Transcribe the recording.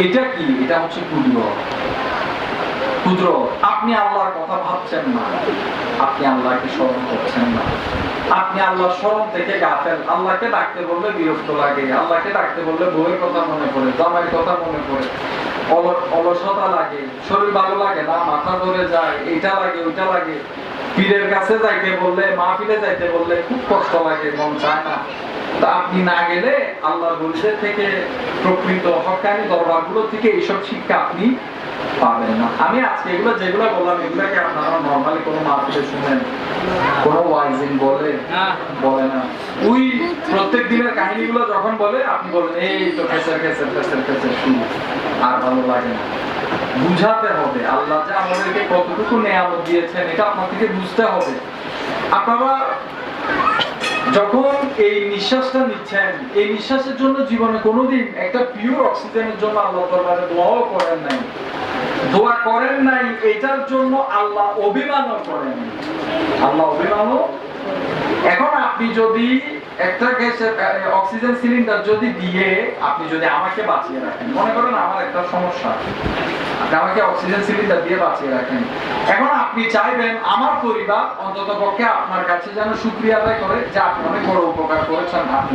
এটা কি? এটা হচ্ছে কুদরত। কুদরত। আপনি আল্লাহর কথা ভাবছেন না। আপনি আল্লাহকে স্মরণ করছেন না। আপনি আল্লাহর স্মরণ থেকে গাফেল। আল্লাহকে ডাকতে বললে বিরক্ত লাগে। আল্লাহকে ডাকতে বললে বউয়ের কথা মনে পড়ে, জামাইয়ের কথা মনে পড়ে। অলসতা লাগে। শরীর ভালো লাগে না, মাথা ধরে যায়, এইটা লাগে, ওইটা লাগে। পীরের কাছে যাইতে বললে, মাহফিলে যাইতে বললে খুব কষ্ট লাগে, মন চায় না। তা আপনি না গেলে আল্লাহর বলিদের থেকে প্রকৃত হকানি দরবারগুলো থেকে এইসব শিক্ষা আপনি পাবেন না। আমি আজকে এগুলো যেগুলো বললাম, এগুলোকে আপনারা নর্মালি কোনো শুনেন, কোনো বলে বলে না। ওই প্রত্যেক দিনের কাহিনীগুলো যখন বলে, আপনি বলেন, এই তো আর ভালো লাগে না। বুঝাতে হবে, আল্লাহ যে আমাদেরকে কতটুকু নেয়ামত দিয়েছেন, এটা আপনার থেকে বুঝতে হবে। আপনারা যখন নিঃশ্বাসটা নিচ্ছেন। এই নিঃশ্বাসের জন্য জীবনে কোনোদিন একটা পিওর অক্সিজেনের জন্য আল্লাহ দরবারে দোয়াও করেন নাই। দোয়া করেন নাই, এটার জন্য আল্লাহ অভিমানও করেন আল্লাহ অভিমানও। এখন আপনি যদি একটা গ্যাসের অক্সিজেন সিলিন্ডার যদি দিয়ে আপনি যদি আমাকে বাঁচিয়ে রাখেন, মনে করেন আমার একটা সমস্যা। আমাকে অক্সিজেন সিলিন্ডার দিয়ে বাঁচিয়ে রাখেন। এখন আপনি চাইবেন আমার পরিবার অন্তত পক্ষে আপনার কাছে যেন সুক্রিয়া আদায় করে, যে আপনাকে বড় উপকার করেছেন আপনি